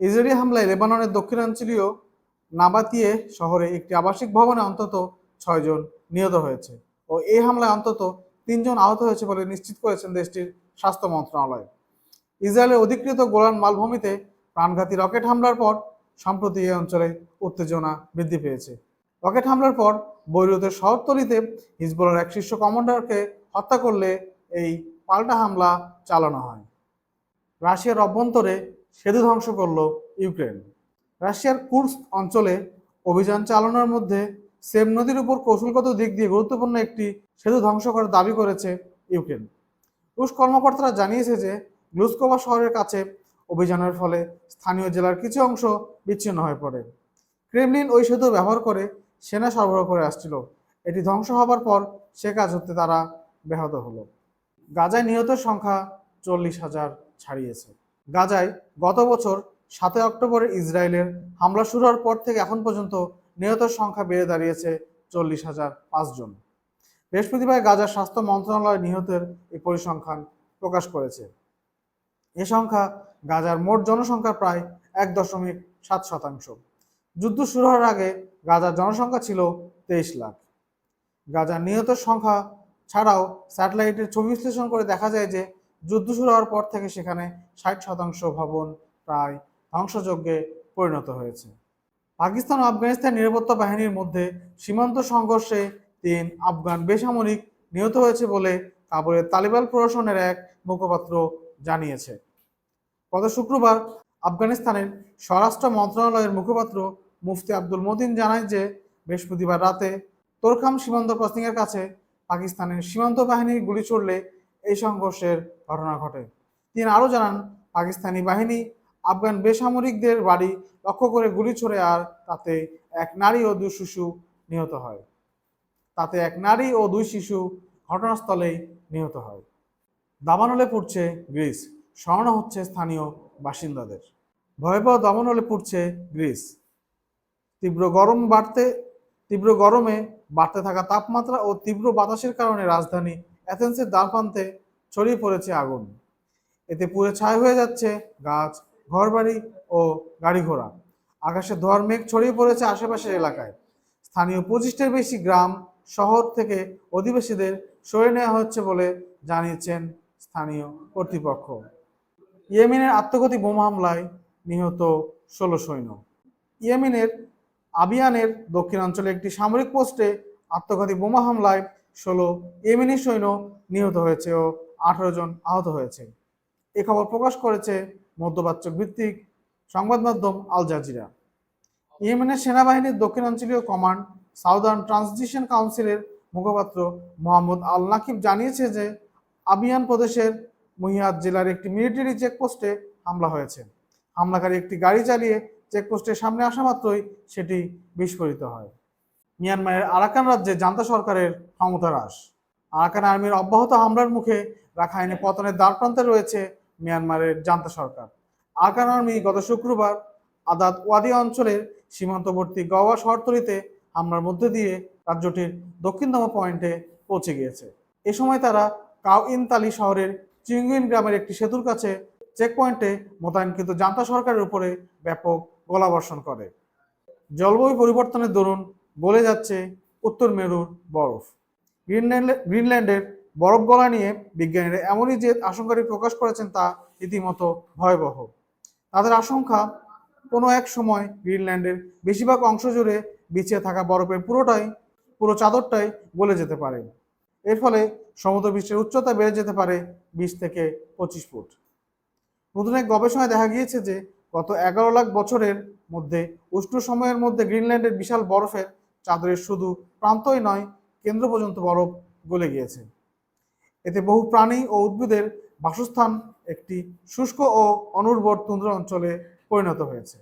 Israeli হামলায় লেবাননের দক্ষিণাঞ্চলীয় নাবাতিয়ে শহরে একটি আবাসিক ভবনে অন্তত ছয়জন নিহত হয়েছে ও এই হামলায় অন্তত তিনজন আহত হয়েছে বলে নিশ্চিত করেছেন দেশটির স্বাস্থ্য মন্ত্রণালয়। ইসরায়েলের অধিকৃত গোলান মালভূমিতে প্রাণঘাতী রকেট হামলার পর সম্প্রতি এই অঞ্চলে উত্তেজনা বৃদ্ধি পেয়েছে। রকেট হামলার পর বৈরুতের শহরতলিতে হিজবুলের এক শীর্ষ কমান্ডারকে হত্যা করলে এই পাল্টা হামলা চালানো হয়। রাশিয়ার অভ্যন্তরে সেতু ধ্বংস করল ইউক্রেন। রাশিয়ার কুর্স অঞ্চলে অভিযান চালানোর মধ্যে সেম নদীর উপর কৌশলগত দিক দিয়ে গুরুত্বপূর্ণ একটি সেতু ধ্বংস করার দাবি করেছে ইউক্রেন। রুশ কর্মকর্তারা জানিয়েছে যে গ্লুস্কোভা শহরের কাছে অভিযানের ফলে স্থানীয় জেলার কিছু অংশ বিচ্ছিন্ন হয়ে পড়ে। ক্রেমলিন ওই সেতু ব্যবহার করে সেনা সরবরাহ করে আসছিল। এটি ধ্বংস হবার পর সে কাজ হতে তারা ব্যাহত হলো। গাজায় নিহতের সংখ্যা চল্লিশ হাজার ছাড়িয়েছে। গাজায় গত বছর সাতই অক্টোবরে ইসরায়েলের হামলা শুরু হওয়ার পর থেকে এখন পর্যন্ত নিহতের সংখ্যা বেড়ে দাঁড়িয়েছে চল্লিশ হাজার পাঁচজন বৃহস্পতিবার গাজার স্বাস্থ্য মন্ত্রণালয় নিহতের এই পরিসংখ্যান প্রকাশ করেছে। এ সংখ্যা গাজার মোট জনসংখ্যার প্রায় এক দশমিক সাত শতাংশ। যুদ্ধ শুরু হওয়ার আগে গাজার জনসংখ্যা ছিল তেইশ লাখ। গাজার নিহতের সংখ্যা ছাড়াও স্যাটেলাইটের ছবি বিশ্লেষণ করে দেখা যায় যে যুদ্ধ শুরু হওয়ার পর থেকে সেখানে ষাট শতাংশ ভবন প্রায় ধ্বংসযজ্ঞে পরিণত হয়েছে। পাকিস্তান ও আফগানিস্তান নিরাপত্তা বাহিনীর মধ্যে সীমান্ত সংঘর্ষে তিন আফগান বেসামরিক নিহত হয়েছে বলে কাবুলের তালিবান প্রশাসনের এক মুখপাত্র জানিয়েছে। গত শুক্রবার আফগানিস্তানের স্বরাষ্ট্র মন্ত্রণালয়ের মুখপাত্র মুফতি আব্দুল মতিন জানায় যে বৃহস্পতিবার রাতে তোরখাম সীমান্ত ক্রসিংয়ের কাছে পাকিস্তানের সীমান্ত বাহিনীর গুলি ছড়লে এই সংঘর্ষের ঘটনা ঘটে। তিনি আরও জানান, পাকিস্তানি বাহিনী আফগান বেসামরিকদের বাড়ি লক্ষ্য করে গুলি ছোড়ে আর তাতে এক নারী ও দুই শিশু নিহত হয়। তাতে এক নারী ও দুই শিশু ঘটনাস্থলেই নিহত হয়। দাবানলে পড়ছে গ্রিস সরানো হচ্ছে স্থানীয় বাসিন্দাদের। ভয়াবহ দাবানলে পড়ছে গ্রিস। তীব্র গরম বাড়তে, তীব্র গরমে বাড়তে থাকা তাপমাত্রা ও তীব্র বাতাসের কারণে রাজধানী অ্যাথেন্সের দ্বারপ্রান্তে ছড়িয়ে পড়েছে আগুন। এতে পুড়ে ছাই হয়ে যাচ্ছে গাছ, ঘরবাড়ি ও গাড়ি ঘোড়া আকাশে ধোয়ার মেঘ ছড়িয়ে পড়েছে আশেপাশের এলাকায়। স্থানীয় পঁচিশটির বেশি গ্রাম, শহর থেকে অধিবাসীদের সরিয়ে নেওয়া হচ্ছে বলে জানিয়েছেন স্থানীয় কর্তৃপক্ষ। ইয়েমেনের আত্মঘাতী বোমা হামলায় নিহত ষোলো সৈন্য। ইয়েমেনের আবিয়ানের দক্ষিণাঞ্চলে একটি সামরিক পোস্টে আত্মঘাতী বোমা হামলায় ষোলো ইয়েমেনি সৈন্য নিহত হয়েছে ও আঠারো জন আহত হয়েছে। এ খবর প্রকাশ করেছে মধ্যপ্রাচ্য ভিত্তিক সংবাদ মাধ্যম আল জাজিরা। ইয়েমেনের সেনাবাহিনীর দক্ষিণাঞ্চলীয় কমান্ড সাউদার্ন ট্রানজিশন কাউন্সিলের মুখপাত্র মোহাম্মদ আল নাকিব জানিয়েছে যে, আবিয়ান প্রদেশের মহিয়াত জেলার একটি মিলিটারি চেকপোস্টে হামলা হয়েছে। হামলাকারী একটি গাড়ি চালিয়ে চেকপোস্টের সামনে আসা মাত্রই সেটি বিস্ফোরিত হয়। মিয়ানমারের আরাকান রাজ্যে জান্তা সরকারের ক্ষমতা হ্রাস। আরাকান আর্মির অব্যাহত হামলার মুখে রাখাইনে পতনের দ্বারপ্রান্তে রয়েছে মিয়ানমারের জান্তা সরকার। আরাকান আর্মি গত শুক্রবার আদাত ওয়াদি অঞ্চলের সীমান্তবর্তী গওয়া শহরতলিতে হামলার মধ্যে দিয়ে রাজ্যটির দক্ষিণতম পয়েন্টে পৌঁছে গিয়েছে। এ সময় তারা কাউ ইনতালি শহরের চিঙ্গুইন গ্রামের একটি সেতুর কাছে চেকপয়েন্টে মোতায়েনকৃত জান্তা সরকারের উপরে ব্যাপক গোলাবর্ষণ করে। জলবায়ু পরিবর্তনের দরুন গলে যাচ্ছে উত্তর মেরুর বরফ। গ্রিনল্যান্ডে, গ্রিনল্যান্ডের বরফ গলা নিয়ে বিজ্ঞানীরা এমনই যে আশঙ্কাটি প্রকাশ করেছেন তা রীতিমতো ভয়াবহ। তাদের আশঙ্কা, কোনো এক সময় গ্রিনল্যান্ডের বেশিরভাগ অংশ জুড়ে বিছিয়ে থাকা বরফের পুরোটাই, পুরো চাদরটাই গলে যেতে পারে। এর ফলে সমুদ্র পৃষ্ঠের উচ্চতা বেড়ে যেতে পারে বিশ থেকে পঁচিশ ফুট। নতুন এক গবেষণায় দেখা গিয়েছে যে গত এগারো লাখ বছরের মধ্যে উষ্ণ সময়ের মধ্যে গ্রিনল্যান্ডের বিশাল বরফের চাদরের শুধু প্রান্তই নয়, কেন্দ্র পর্যন্ত বরফ গলে গিয়েছে। এতে বহু প্রাণী ও উদ্ভিদের বাসস্থান একটি শুষ্ক ও অনুর্বর তুন্দ্র অঞ্চলে পরিণত হয়েছে।